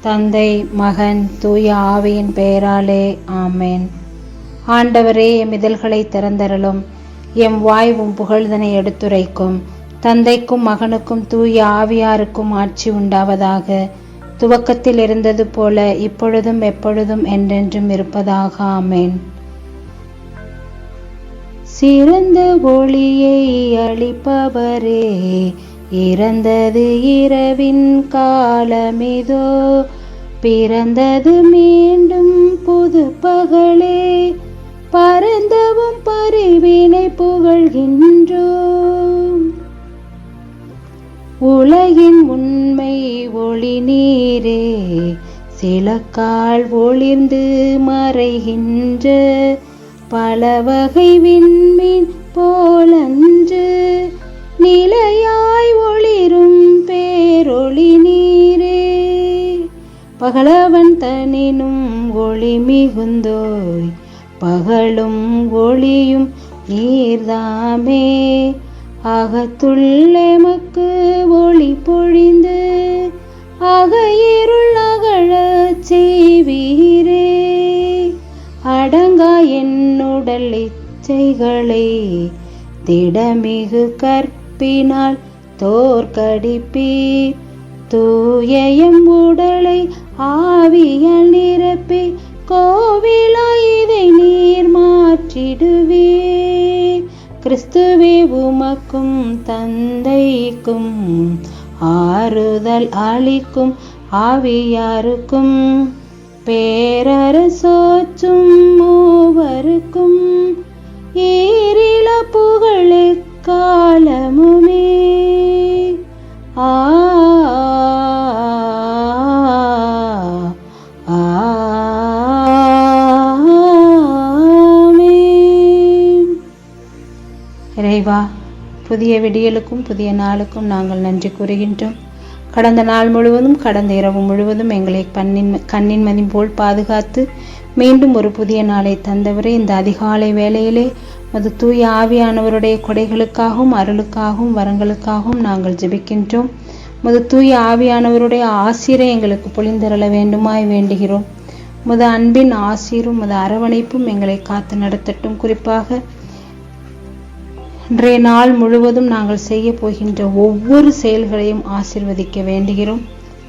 தந்தை மகன் தூய ஆவியின் பெயராலே ஆமேன். ஆண்டவரே எம் இதழ்களை திறந்தரலும் எம் வாய் உம் புகழ்தனை எடுத்துரைக்கும். தந்தைக்கும் மகனுக்கும் தூய ஆவியாருக்கும் ஆட்சி உண்டாவதாக. துவக்கத்தில் இருந்தது போல இப்பொழுதும் எப்பொழுதும் என்றென்றும் இருப்பதாக ஆமேன். சிறந்த ஒளியை அளிப்பவரே இறந்தது இரவின் காலமிதோ பிறந்தது மீண்டும் புது பகலே. பரந்தவும் பரிவினை புகழ்கின்றோம் உலகின் உண்மை ஒளி நீரே சில கால் ஒளிர்ந்து மறைகின்ற பல வகை விண்மீன் போலன்று. பகலவன் தனினும் ஒளி மிகுந்தோய் பகலும் ஒளியும் நீர்தாமே. அகத்துள்ளெமக்கு ஒளி பொழிந்து அக இருள் அகழச் செய்வீரே. அடங்கா என்னுடல் இச்சைகளை திடமிகு கற்பினால் தோற்கடிப்பீர். தூயம் உடலை ஆவியல் நிரப்பி கோவிலாய் இதை நீர் மாற்றிடுவீர். கிறிஸ்துவே உமக்கும் தந்தைக்கும் ஆறுதல் அளிக்கும் ஆவியாருக்கும் பேரரசோச்சும் மூவருக்கும் ஈரில புகழுக்கா புதிய விடியலுக்கும் புதிய நாளுக்கும் நாங்கள் நன்றி கூறுகின்றோம். கடந்த நாள் முழுவதும் கடந்த இரவு முழுவதும் எங்களை கண்ணின் கண்ணின் மதி போல் பாதுகாத்து மீண்டும் ஒரு புதிய நாளை தந்தவரே. இந்த அதிகாலை வேளையிலே அது தூய ஆவியானவருடைய கொடைகளுக்காகவும் அருளுக்காகவும் வரங்களுக்காகவும் நாங்கள் ஜெபிக்கின்றோம். முது தூய ஆவியானவருடைய ஆசிரை எங்களுக்கு பொழிந்தருள வேண்டுமாய் வேண்டுகிறோம். முத அன்பின் ஆசீரும் முத அரவணைப்பும் எங்களை காத்து நடத்தட்டும். குறிப்பாக இன்றைய நாள் முழுவதும் நாங்கள் செய்ய போகின்ற ஒவ்வொரு செயல்களையும் ஆசிர்வதிக்க வேண்டுகிறோம்.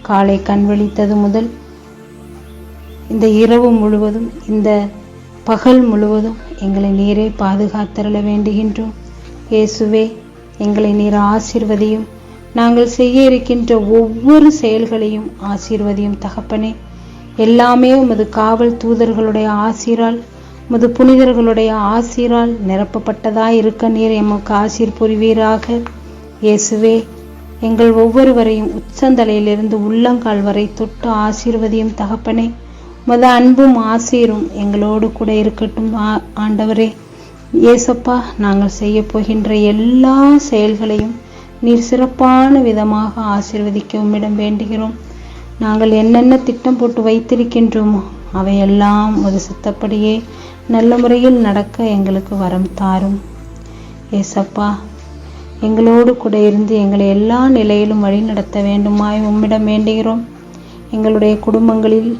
காலை கண் விழித்தது முதல் இந்த இரவு முழுவதும் இந்த பகல் முழுவதும் எங்களை நீரே பாதுகாத்தரல வேண்டுகின்றோம். இயேசுவே எங்களை நீர் ஆசிர்வதியும். நாங்கள் செய்ய இருக்கின்ற ஒவ்வொரு செயல்களையும் ஆசீர்வதியும் தகப்பனே. எல்லாமே உமது காவல் தூதர்களுடைய ஆசிரால் முது புனிதர்களுடைய ஆசிரால் நிரப்பப்பட்டதாய் இருக்க நீர் எமக்கு ஆசீர் புரிவீராக. இயேசுவே எங்கள் ஒவ்வொருவரையும் உச்சந்தலையிலிருந்து உள்ளங்கால் வரை தொட்டு ஆசீர்வதியும் தகப்பனே. உமது அன்பும் ஆசீரும் எங்களோடு கூட இருக்கட்டும் ஆ- ஆண்டவரே. இயேசப்பா நாங்கள் செய்ய போகின்ற எல்லா செயல்களையும் நீர் சிறப்பான விதமாக ஆசீர்வதிக்க உம்மிடம் வேண்டுகிறோம். நாங்கள் என்னென்ன திட்டம் போட்டு வைத்திருக்கின்றோமோ அவையெல்லாம் ஒரு சித்தப்படியே நல்ல முறையில் நடக்க எங்களுக்கு வரம் தாரும். ஏசப்பா எங்களோடு கூட இருந்து எங்களை எல்லா நிலையிலும் வழி நடத்த வேண்டுமாய் உம்மிடம் வேண்டுகிறோம். எங்களுடைய குடும்பங்களில்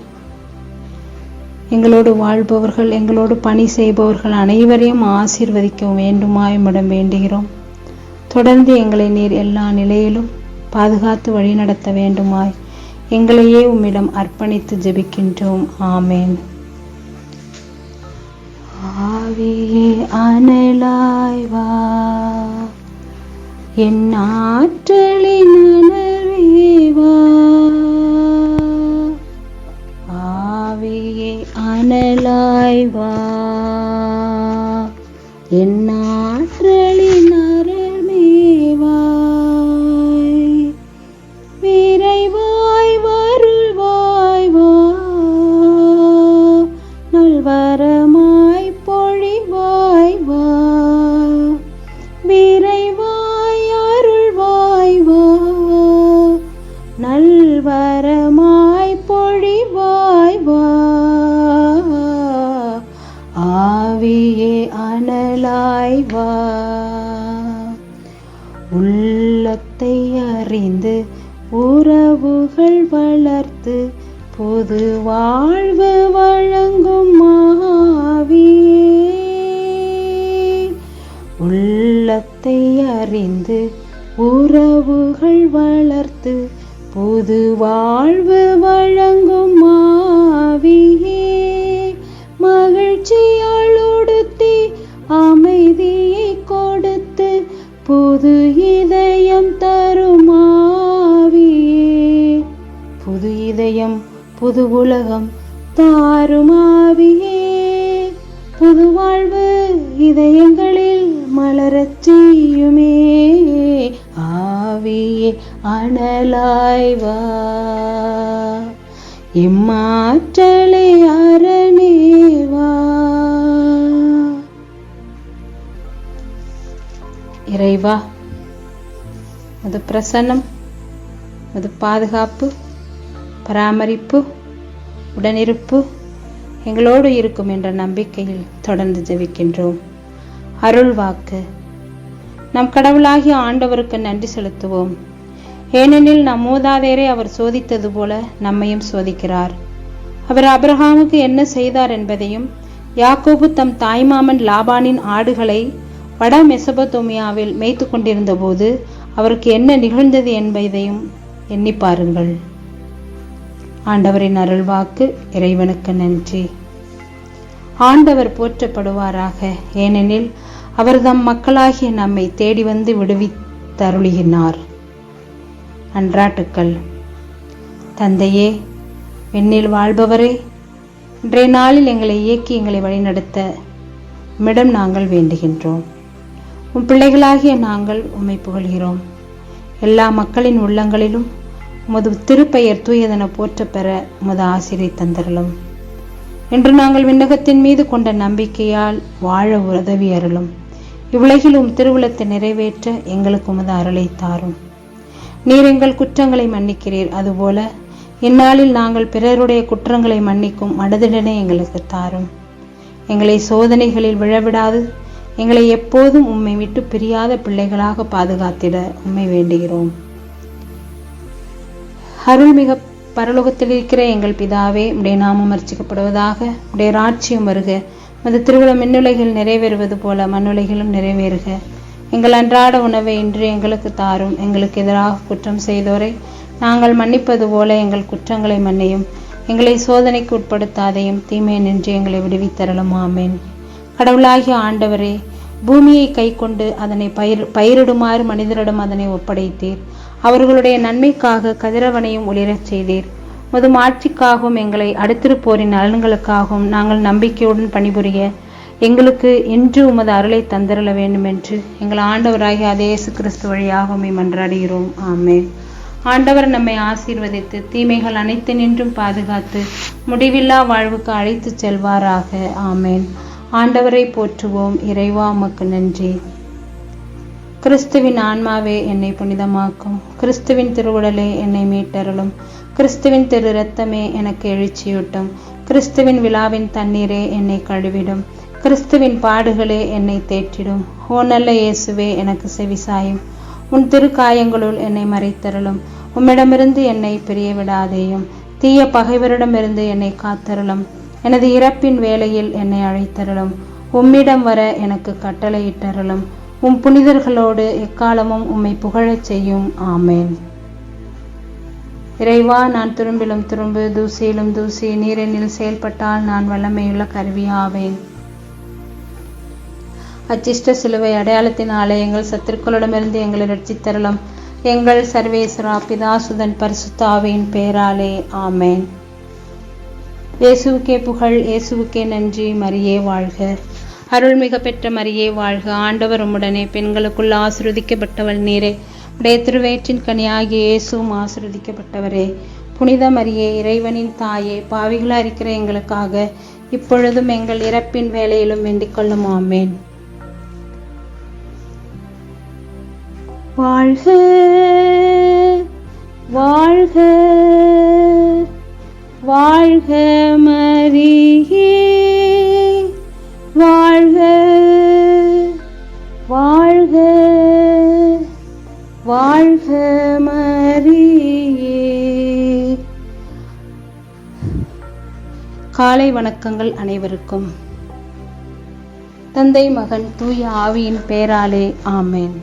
எங்களோடு வாழ்பவர்கள் எங்களோடு பணி செய்பவர்கள் அனைவரையும் ஆசீர்வதிக்க வேண்டுமாய் உம்மிடம் வேண்டுகிறோம். தொடர்ந்து எங்களை நீர் எல்லா நிலையிலும் பாதுகாத்து வழி நடத்த வேண்டுமாய். எங்களையே உம்மிடம் அர்ப்பணித்து ஜெபிக்கின்றோம். ஆமேன். ஆவியே அனலாய்வா என் ஆற்றலின் அனல்வே ஆவியே அனலாய்வா என் ஆவியே அனலாய் வா. உள்ளத்தை அறிந்து உறவுகள் வளர்த்து பொது வாழ்வு வழங்கும் ஆவியே. உள்ளத்தை அறிந்து உறவுகள் வளர்த்து பொது வாழ்வு வழங்கும் ஆவியே. மகிழ்ச்சியால் உடுத்தி அமைதியை கொடுத்து புது இதயம் தருமாவியே. புது இதயம் புது உலகம் தாருமாவியே. புது வாழ்வு இதயங்களில் மலரச் செய்யுமே. ஆவியே அனலாய்வா இம்மாற்றலை அற நிறைவா அது பிரசன்னம் அது பாதுகாப்பு பராமரிப்பு உடனிருப்பு எங்களோடு இருக்கும் என்ற நம்பிக்கையில் தொடர்ந்து ஜெபிக்கின்றோம். அருள் வாக்கு. நம் கடவுளாகிய ஆண்டவருக்கு நன்றி செலுத்துவோம். ஏனெனில் நம் மூதாதையரை அவர் சோதித்தது போல நம்மையும் சோதிக்கிறார். அவர் அபிரஹாமுக்கு என்ன செய்தார் என்பதையும் யாக்கோபு தம் தாய்மாமன் லாபானின் ஆடுகளை வட மெசபத்தோமியாவில் மேய்த்து கொண்டிருந்த போது அவருக்கு என்ன நிகழ்ந்தது என்பதையும் எண்ணி பாருங்கள். ஆண்டவரின் அருள்வாக்கு இறைவனுக்கு நன்றி. ஆண்டவர் போற்றப்படுவாராக ஏனெனில் அவர் தம் மக்களாகிய நம்மை தேடி வந்து விடுவித்தருளுகினார் அன்றாட்டுக்கள். தந்தையே வெண்ணில் வாழ்பவரே இன்றைய நாளில் எங்களை இயக்கி எங்களை வழிநடத்த மிடம் நாங்கள் வேண்டுகின்றோம். உம் பிள்ளைகளாகிய நாங்கள் உம்மை புகழ்கிறோம். எல்லா மக்களின் உள்ளங்களிலும் உமது திருப்பெயர் தூயதென போற்ற பெற உமது ஆசிரியை தந்தரலும் இன்று நாங்கள் விண்ணகத்தின் மீது கொண்ட நம்பிக்கையால் வாழ உதவி அருளும். இவ்வுலகில் உம் திருவுளத்தை நிறைவேற்ற எங்களுக்கு உமது அருளை தாரும். நீர் எங்கள் குற்றங்களை மன்னிக்கிறீர். அதுபோல இந்நாளில் நாங்கள் பிறருடைய குற்றங்களை மன்னிக்கும் மனதிடனே எங்களுக்கு தாரும். எங்களை சோதனைகளில் விழவிடாது எங்களை எப்போதும் உம்மை விட்டு பிரியாத பிள்ளைகளாக பாதுகாத்திட உம்மை வேண்டுகிறோம். அருள்மிக பரலோகத்தில் இருக்கிற எங்கள் பிதாவே உடைய நாமம் அர்ச்சிக்கப்படுவதாக உடைய ராட்சியம் வருக. மது திருவிழா மின்னுலைகள் நிறைவேறுவது போல மண்ணுலைகளும் நிறைவேறுக. எங்கள் அன்றாட உணவை இன்று எங்களுக்கு தாரும். எங்களுக்கு எதிராக குற்றம் செய்தோரை நாங்கள் மன்னிப்பது போல எங்கள் குற்றங்களை மன்னியும். எங்களை சோதனைக்கு உட்படுத்தாதையும் தீமை நின்று எங்களை விடுவித்தரலும். ஆமேன். கடவுளாகிய ஆண்டவரே பூமியை கை கொண்டு அதனை பயிர் பயிரிடுமாறு மனிதரிடம் அதனை ஒப்படைத்தீர். அவர்களுடைய நன்மைக்காக கதிரவனையும் ஒளிரச் செய்தீர். முதும் ஆட்சிக்காகவும் எங்களை அடுத்திருப்போரின் நலன்களுக்காகவும் நாங்கள் நம்பிக்கையுடன் பணிபுரிய எங்களுக்கு இன்று உமது அருளை தந்திரல வேண்டும் என்று எங்கள் ஆண்டவராகிய அதே கிறிஸ்து வழியாக மன்றாடுகிறோம். ஆமே ஆண்டவர் நம்மை ஆசீர்வதித்து தீமைகள் அனைத்து நின்றும் பாதுகாத்து முடிவில்லா வாழ்வுக்கு அழைத்து செல்வாராக. ஆமேன். ஆண்டவரை போற்றுவோம். இறைவா உமக்கு நன்றி. கிறிஸ்துவின் ஆன்மாவே என்னை புனிதமாக்கும். கிறிஸ்துவின் திருவுடலே என்னை மீட்டருளும். கிறிஸ்துவின் திரு இரத்தமே எனக்கு எழுச்சியூட்டும். கிறிஸ்துவின் விழாவின் தண்ணீரே என்னை கழுவிடும். கிறிஸ்துவின் பாடுகளே என்னை தேற்றிடும். ஓ நல்ல இயேசுவே எனக்கு செவிசாயும் உன் திருக்காயங்களுள் என்னை மறைத்தருளும். உம்மிடமிருந்து என்னை பிரிய விடாதேயும் தீய பகைவரிடமிருந்து என்னை காத்தருளும். எனது இறப்பின் வேளையில் என்னை அழைத்தருளும். உம்மிடம் வர எனக்கு கட்டளையிட்டருளும். உம் புனிதர்களோடு எக்காலமும் உம்மை புகழச் செய்யும். ஆமேன். இறைவா நான் துரும்பிலும் துரும்பு தூசியிலும் தூசி நீரெனில் செயல்பட்டால் நான் வல்லமையுள்ள கருவியாவேன். அச்சிஷ்ட சிலுவை அடையாளத்தினாலே எங்கள் சத்துருக்களிடமிருந்து எங்களை ரட்சித்தரலாம் எங்கள் சர்வேஸ்வரா பிதாசுதன் பரிசுத்தாவின் பேராலே. ஆமேன். இயேசுவுக்கே புகழ் இயேசுவுக்கே நன்றி மரியே வாழ்க. அருள்மிக பெற்ற மரியே வாழ்க. ஆண்டவர் உம்முடனே பெண்களுக்குள் ஆசிர்வதிக்கப்பட்டவள் நீரே. உடைய திருவேற்றின் கனியாகிய இயேசுவும் ஆசிர்வதிக்கப்பட்டவரே. புனித மரியே இறைவனின் தாயே பாவிகளாக இருக்கிற எங்களுக்காக இப்பொழுதும் எங்கள் இறப்பின் வேலையிலும் வேண்டிக் கொள்ளும். ஆமேன். வாழ்க வாழ்க. வாழ்க மரியே வாழ்க வாழ்க வாழ்க மரியே. காலை வணக்கங்கள் அனைவருக்கும். தந்தை மகன் தூய ஆவியின் பேராலே ஆமேன்.